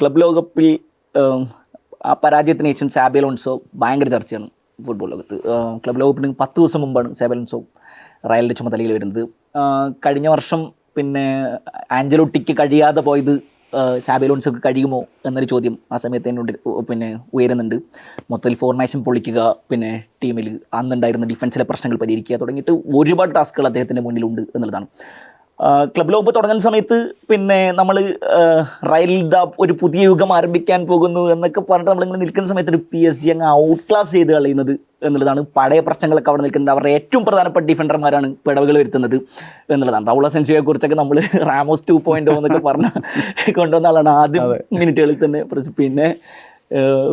Club ലോകകപ്പിൽ ആ പരാജയത്തിന് ശേഷം സാബേലോൺസോ ഭയങ്കര ചർച്ചയാണ് ഫുട്ബോൾ ലോകത്ത്. ക്ലബ് ലോകകപ്പിന് പത്ത് ദിവസം മുമ്പാണ് സാബേലോൺസോ റയലിന്റെ ചുമതലയിൽ വരുന്നത്. കഴിഞ്ഞ വർഷം പിന്നെ ആഞ്ചലോട്ടിക്ക് കഴിയാതെ പോയത് സാബേലോൺസൊക്കെ സാബി കഴിയുമോ എന്നൊരു ചോദ്യം ആ സമയത്ത് എന്നോട് പിന്നെ ഉയരുന്നുണ്ട്. മൊത്തത്തിൽ ഫോർമേഷൻ പൊളിക്കുക പിന്നെ ടീമിൽ അന്നുണ്ടായിരുന്ന ഡിഫൻസിലെ പ്രശ്നങ്ങൾ പരിഹരിക്കുക തുടങ്ങിയിട്ട് ഒരുപാട് ടാസ്കുകൾ അദ്ദേഹത്തിന്റെ മുന്നിലുണ്ട് എന്നുള്ളതാണ്. ക്ലബ് ലോബ് തുടങ്ങുന്ന സമയത്ത് പിന്നെ നമ്മൾ റയൽ ദ ഒരു പുതിയ യുഗം ആരംഭിക്കാൻ പോകുന്നു എന്നൊക്കെ പറഞ്ഞിട്ട് നമ്മളിങ്ങനെ നിൽക്കുന്ന സമയത്ത് ഒരു പി എസ് ജി അങ്ങ് ഔട്ട് ക്ലാസ് ചെയ്ത് കളയുന്നത് എന്നുള്ളതാണ്. പഴയ പ്രശ്നങ്ങളൊക്കെ അവിടെ നിൽക്കുന്നത്. അവരുടെ ഏറ്റവും പ്രധാനപ്പെട്ട ഡിഫൻഡർമാരാണ് പിടവുകൾ വരുത്തുന്നത് എന്നുള്ളതാണ്. റൗള സെഞ്ചുറിയെ കുറിച്ചൊക്കെ നമ്മൾ റാമോസ് ടു പോയിന്റ് എന്നൊക്കെ പറഞ്ഞ കൊണ്ടുവന്ന ആളാണ് ആദ്യം മിനിറ്റുകളിൽ തന്നെ. പിന്നെ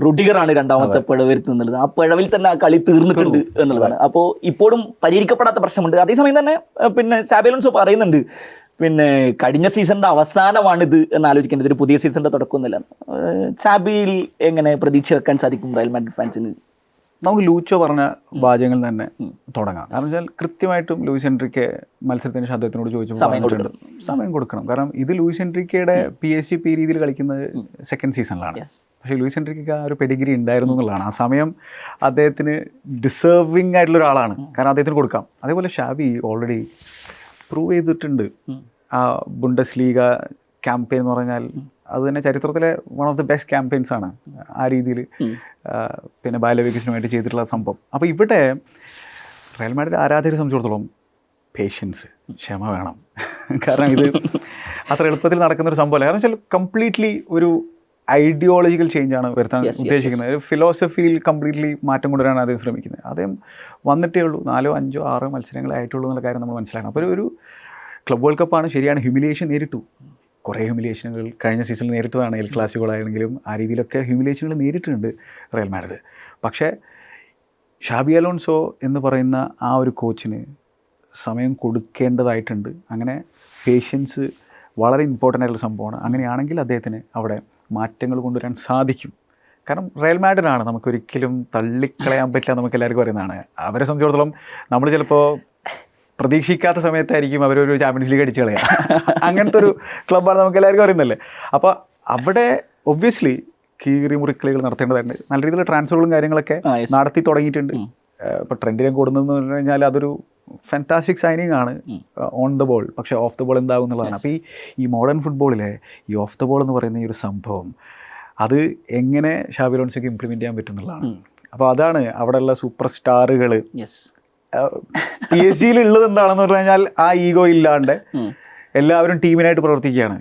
റുഡിഗറാണ് രണ്ടാമത്തെ പിഴവ് വരുത്തുന്നത് ആ പിഴവിൽ തന്നെ ആ കളി തീർന്നിട്ടുണ്ട് എന്നുള്ളതാണ്. അപ്പോൾ ഇപ്പോഴും പരിഹരിക്കപ്പെടാത്ത പ്രശ്നമുണ്ട്. അതേസമയം തന്നെ പിന്നെ സാബിലോൺസോ പറയുന്നുണ്ട് പിന്നെ കഴിഞ്ഞ സീസണിന്റെ അവസാനമാണിത് എന്ന് ആലോചിക്കേണ്ടത് ഒരു പുതിയ സീസണിന്റെ തുടക്കമൊന്നുമില്ല. ചാബിയിൽ എങ്ങനെ പ്രതീക്ഷ വെക്കാൻ സാധിക്കും റയൽ മാഡ്രിഡ് ഫാൻസിന്? നമുക്ക് ലൂച്ചോ പറഞ്ഞ വാചകങ്ങൾ തന്നെ തുടങ്ങാം. കാരണം വെച്ചാൽ കൃത്യമായിട്ടും ലൂയിസ് എൻട്രിക്ക് മത്സരത്തിന് അദ്ദേഹത്തിനോട് ചോദിച്ചു സമയം കൊടുക്കണം. കാരണം ഇത് ലൂയിസ് എൻട്രിക്കയുടെ പി എസ് ജി പി രീതിയിൽ കളിക്കുന്നത് സെക്കൻഡ് സീസണിലാണ്. പക്ഷേ ലൂയിസ് എൻട്രിക്ക് ആ ഒരു പെഡിഗ്രി ഉണ്ടായിരുന്നു എന്നുള്ളതാണ്. ആ സമയം അദ്ദേഹത്തിന് ഡിസേർവിങ് ആയിട്ടുള്ള ഒരാളാണ്. കാരണം അദ്ദേഹത്തിന് കൊടുക്കാം. അതേപോലെ ഷാബി ഓൾറെഡി പ്രൂവ് ചെയ്തിട്ടുണ്ട്. ആ ബുണ്ടസ് ലീഗ ക്യാമ്പയിൻ എന്ന് പറഞ്ഞാൽ അത് തന്നെ ചരിത്രത്തിലെ one of the best campaigns ആണ് ആ രീതിയിൽ പിന്നെ ബാലവികസിന് വേണ്ടി ചെയ്തിട്ടുള്ള സംഭവം. അപ്പോൾ ഇവിടെ റയൽ മാഡിന്റെ ആരാധകരെ സംബന്ധിച്ചിടത്തോളം പേഷ്യൻസ് ക്ഷമ വേണം. കാരണം ഇത് അത്ര എളുപ്പത്തിൽ നടക്കുന്ന ഒരു സംഭവമല്ല. കാരണം വെച്ചാൽ കംപ്ലീറ്റ്ലി ഒരു ഐഡിയോളജിക്കൽ ചേഞ്ചാണ് വരുത്താൻ Yes, yes, ഉദ്ദേശിക്കുന്നത്. ഒരു ഫിലോസഫിയിൽ കംപ്ലീറ്റ്ലി മാറ്റം കൊണ്ടുവരാൻ അദ്ദേഹം ശ്രമിക്കുന്നത്. അദ്ദേഹം വന്നിട്ടേ ഉള്ളൂ. നാലോ അഞ്ചോ ആറോ മത്സരങ്ങളെ ആയിട്ടുള്ളൂ എന്നുള്ള കാര്യം നമ്മൾ മനസ്സിലാക്കണം. അപ്പോൾ ഒരു ക്ലബ് വേൾഡ് കപ്പാണ് ശരിയാണ് ഹ്യൂമിലിയേഷൻ നേരിട്ടു. കുറേ ഹ്യൂമിലേഷനുകൾ കഴിഞ്ഞ സീസണിൽ നേരിട്ടതാണ് എൽ ക്ലാസിക്കുകളാണെങ്കിലും ആ രീതിയിലൊക്കെ ഹ്യൂമിലേഷനുകൾ നേരിട്ടിട്ടുണ്ട് റയൽ മാഡ്രിഡ് പക്ഷേ ഷാബി അലോൺസോ എന്ന് പറയുന്ന ആ ഒരു കോച്ചിന് സമയം കൊടുക്കേണ്ടതായിട്ടുണ്ട്. അങ്ങനെ പേഷ്യൻസ് വളരെ ഇമ്പോർട്ടന്റ് ആയിട്ടുള്ള സംഭവമാണ്. അങ്ങനെയാണെങ്കിൽ അദ്ദേഹത്തിന് അവിടെ മാറ്റങ്ങൾ കൊണ്ടുവരാൻ സാധിക്കും. കാരണം റയൽ മാഡ്രിഡാണ് നമുക്കൊരിക്കലും തള്ളിക്കളയാൻ പറ്റില്ല നമുക്ക് എല്ലാവർക്കും അറിയുന്നതാണ്. അവരെ സംബന്ധിച്ചിടത്തോളം നമ്മൾ ചിലപ്പോൾ പ്രതീക്ഷിക്കാത്ത സമയത്തായിരിക്കും അവരൊരു ചാമ്പ്യൻസ് ലീഗ് അടിച്ചു കളയുക. അങ്ങനത്തെ ഒരു ക്ലബ്ബാണ് നമുക്ക് എല്ലാവർക്കും അറിയുന്നല്ലേ അപ്പോൾ അവിടെ ഒബ്വിയസ്ലി കീറി മുറിക്കളികൾ നടത്തേണ്ടതായിട്ടുണ്ട് നല്ല രീതിയിൽ ട്രാൻസ്ഫറുകളും കാര്യങ്ങളൊക്കെ നടത്തി തുടങ്ങിയിട്ടുണ്ട്. ഇപ്പോൾ ട്രെൻഡിനെ കൂടുന്നതെന്ന് പറഞ്ഞു കഴിഞ്ഞാൽ അതൊരു ഫാന്റാസ്റ്റിക് സൈനിങ് ആണ്. ഓൺ ദ ബോൾ പക്ഷേ ഓഫ് ദ ബോൾ എന്താകും എന്നുള്ളതാണ്. അപ്പോൾ ഈ ഈ മോഡേൺ ഫുട്ബോളിലെ ഈ ഓഫ് ദ ബോൾ എന്ന് പറയുന്ന ഈ ഒരു സംഭവം അത് എങ്ങനെ ഷാബിലോൺസൊക്കെ ഇംപ്ലിമെന്റ് ഇംപ്ലിമെന്റ് ചെയ്യാൻ പറ്റുന്നുള്ളതാണ് അപ്പോൾ അതാണ് അവിടെയുള്ള സൂപ്പർ സ്റ്റാറുകൾ യെസ് പി എസ് ജിയിൽ ഉള്ളത് എന്താണെന്ന് പറഞ്ഞു കഴിഞ്ഞാൽ ആ ഈഗോ ഇല്ലാണ്ട് എല്ലാവരും ടീമിനായിട്ട് പ്രവർത്തിക്കുകയാണ്.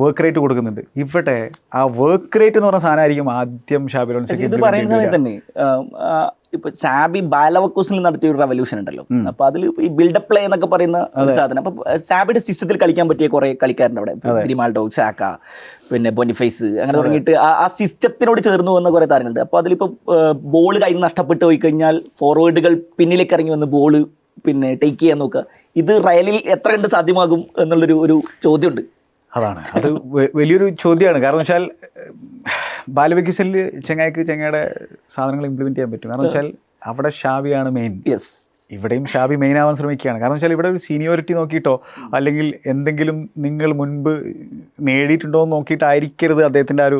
വർക്ക് റേറ്റ് കൊടുക്കുന്നുണ്ട്. ഇവിടെ ആ വർക്ക് റേറ്റ് എന്ന് പറഞ്ഞ സാധനമായിരിക്കും ആദ്യം ഷാബിലോൺ ഇത് പറയുന്ന സമയത്ത് തന്നെ ആം, ആ, ഇപ്പൊ സാബി ബാലവക്കൂസിൽ നടത്തിയ ഒരു റവല്യൂഷൻ ഉണ്ടല്ലോ. അപ്പൊ അതിൽ ഈ ബിൽഡപ്പ് പ്ലേ എന്നൊക്കെ പറയുന്ന ഒരു സാധനം. അപ്പൊ സാബിയുടെ സിസ്റ്റത്തിൽ കളിക്കാൻ പറ്റിയ കുറെ കളിക്കാരുണ്ട് അവിടെ. ഗ്രിമാൾഡോ ചാക്ക പിന്നെ ബൊനിഫൈസ് അങ്ങനെ തുടങ്ങിയിട്ട് ആ- സിസ്റ്റത്തിനോട് ചേർന്ന് വന്ന കുറെ താരങ്ങളുണ്ട്. അപ്പൊ അതിലിപ്പോ ബോൾ കയ്യിൽ നിന്ന് നഷ്ടപ്പെട്ട് പോയി കഴിഞ്ഞാൽ ഫോർവേഡുകൾ പിന്നിലേക്ക് ഇറങ്ങി വന്ന് ബോൾ പിന്നെ ടേക്ക് ചെയ്യാൻ നോക്കുക. ഇത് റയലിൽ എത്ര കണ്ട് സാധ്യമാകും എന്നുള്ളൊരു ഒരു ചോദ്യമുണ്ട്. അതാണ്. അത് വലിയൊരു ചോദ്യമാണ്. കാരണം വെച്ചാൽ ബാലവെക്കിസലിൽ ചെങ്ങായിക്ക് ചെങ്ങയുടെ സാധനങ്ങൾ ഇംപ്ലിമെന്റ് ചെയ്യാൻ പറ്റും. കാരണം വെച്ചാൽ അവിടെ ഷാവിയാണ് മെയിൻ യെസ് ഇവിടെയും ഷാബി മെയിൻ ആവാൻ ശ്രമിക്കുകയാണ്. കാരണം വെച്ചാൽ ഇവിടെ ഒരു സീനിയോറിറ്റി നോക്കിയിട്ടോ അല്ലെങ്കിൽ എന്തെങ്കിലും നിങ്ങൾ മുൻപ് നേടിയിട്ടുണ്ടോ എന്ന് നോക്കിയിട്ടായിരിക്കരുത് അദ്ദേഹത്തിന്റെ ആ ഒരു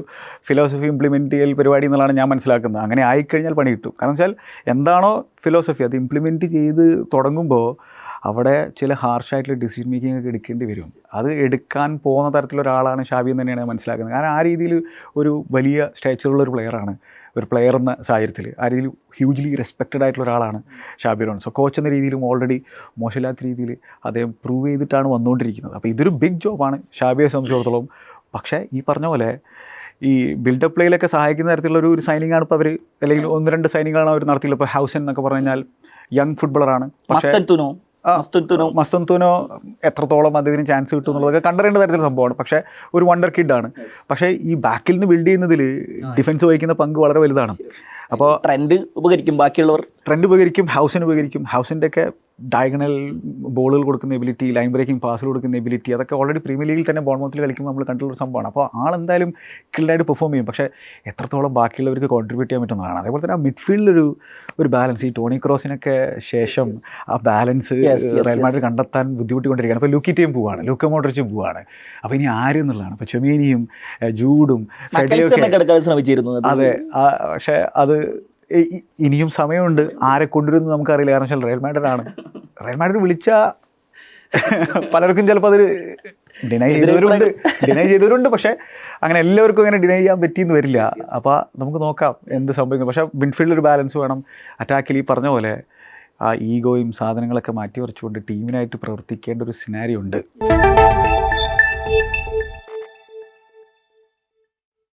ഫിലോസഫി ഇംപ്ലിമെന്റ് ചെയ്യൽ പരിപാടി എന്നുള്ളതാണ് ഞാൻ മനസ്സിലാക്കുന്നത്. അങ്ങനെ ആയിക്കഴിഞ്ഞാൽ പണി കിട്ടും കാരണം വെച്ചാൽ എന്താണോ ഫിലോസഫി അത് ഇംപ്ലിമെന്റ് ചെയ്ത് തുടങ്ങുമ്പോൾ അവിടെ ചില ഹാർഷായിട്ടുള്ള ഡിസിഷൻ മേക്കിംഗ് ഒക്കെ എടുക്കേണ്ടി വരും. അത് എടുക്കാൻ പോകുന്ന തരത്തിലൊരാളാണ് ഷാബി എന്ന് തന്നെയാണ് മനസ്സിലാക്കുന്നത്. കാരണം ആ രീതിയിൽ ഒരു വലിയ സ്റ്റാച്ചറുള്ള ഒരു പ്ലെയറാണ് ഒരു പ്ലെയർ എന്ന സാഹചര്യത്തിൽ ആ രീതിയിൽ ഹ്യൂജ്ലി റെസ്പെക്റ്റഡ് ആയിട്ടുള്ള ഒരാളാണ് ഷാബി റോൺ സോ കോച്ച് എന്ന രീതിയിലും ഓൾറെഡി മോശമില്ലാത്ത രീതിയിൽ അദ്ദേഹം പ്രൂവ് ചെയ്തിട്ടാണ് വന്നുകൊണ്ടിരിക്കുന്നത്. അപ്പോൾ ഇതൊരു ബിഗ് ജോബാണ് ഷാബിയെ സംബന്ധിച്ചിടത്തോളം. പക്ഷേ ഈ പറഞ്ഞ പോലെ ഈ ബിൽഡപ്പ് പ്ലേയിലൊക്കെ സഹായിക്കുന്ന തരത്തിലുള്ള ഒരു സൈനിങ് ആണ് ഇപ്പോൾ അവർ അല്ലെങ്കിൽ ഒന്ന് രണ്ട് സൈനിങ്ങാണ് അവർ നടത്തിയിട്ടുള്ളത്. ഇപ്പോൾ ഹൗസൻ എന്നൊക്കെ പറഞ്ഞു കഴിഞ്ഞാൽ യങ് ഫുട്ബോളറാണ് പക്ഷേ മസ്തൻ തുനോ മസ്തൻ തുനോ മസ്തന്തുനോ എത്രത്തോളം അദ്ദേഹത്തിന് ചാൻസ് കിട്ടും എന്നുള്ളതൊക്കെ കണ്ടറിയേണ്ട തരത്തിലുള്ള സംഭവമാണ്. പക്ഷേ ഒരു വണ്ടർ കിഡാണ് പക്ഷേ ഈ ബാക്കിൽ നിന്ന് ബിൽഡ് ചെയ്യുന്നതിൽ ഡിഫൻസ് വഹിക്കുന്ന പങ്ക് വളരെ വലുതാണ്. അപ്പോൾ ട്രെൻഡ് ഉപകരിക്കും ബാക്കിയുള്ളവർ. ട്രെൻഡ് ഉപകരിക്കും ഹൗസിന് ഉപകരിക്കും. ഹൗസിന്റെ ഒക്കെ ഡയഗണൽ ബോളുകൾ കൊടുക്കുന്ന എബിലിറ്റി ലൈൻ ബ്രേക്കിംഗ് പാസ് കൊടുക്കുന്ന എബിലിറ്റി അതൊക്കെ ഓൾറെഡി പ്രീമിയർ ലീഗിൽ തന്നെ ബോൾമത്തിൽ കളിക്കുമ്പോൾ നമ്മൾ കണ്ടുള്ള ഒരു സംഭവമാണ്. അപ്പോൾ ആളെന്തായാലും കിൽഡായിട്ട് പെർഫോം ചെയ്യും. പക്ഷേ എത്രത്തോളം ബാക്കിയുള്ളവർക്ക് കോൺട്രിബ്യൂട്ട് ചെയ്യാൻ പറ്റുന്നതാണ് അതേപോലെ തന്നെ ആ മിഡ്ഫീൽഡിലൊരു ഒരു ബാലൻസ് ഈ ടോണി ക്രോസിനൊക്കെ ശേഷം ആ balance Yes, yes, Real yes. Madrid കണ്ടെത്താൻ ബുദ്ധിമുട്ടിക്കൊണ്ടിരിക്കുകയാണ്. അപ്പോൾ ലൂക്കി ടീം പോവാണ്. ലൂക്ക മോഡ്രിച്ചും പോവാണ്. അപ്പോൾ ഇനി ആര് എന്നുള്ളതാണ്. അപ്പോൾ ചെമീനിയും ജൂഡും അതെ പക്ഷേ അത് ഇനിയും സമയമുണ്ട്. ആരെ കൊണ്ടുവരുന്നു നമുക്കറിയില്ല. കാരണം വെച്ചാൽ റയൽ ആണ് റയൽ മാഡ്രിഡ് വിളിച്ച പലർക്കും ചിലപ്പോൾ അതിൽ ഡിനൈ ചെയ്തവരുണ്ട്. ഡിനൈ ചെയ്തവരുണ്ട്. പക്ഷേ അങ്ങനെ എല്ലാവർക്കും അങ്ങനെ ഡിനൈ ചെയ്യാൻ പറ്റിയെന്ന് വരില്ല. അപ്പോൾ നമുക്ക് നോക്കാം എന്ത് സംഭവിക്കുന്നു. പക്ഷേ മിഡ്ഫീൽഡിൽ ഒരു ബാലൻസ് വേണം. അറ്റാക്കിൽ ഈ പറഞ്ഞ പോലെ ആ ഈഗോയും സാധനങ്ങളൊക്കെ മാറ്റി വരച്ചുകൊണ്ട് ടീമിനായിട്ട് പ്രവർത്തിക്കേണ്ട ഒരു സിനാരി ഉണ്ട്.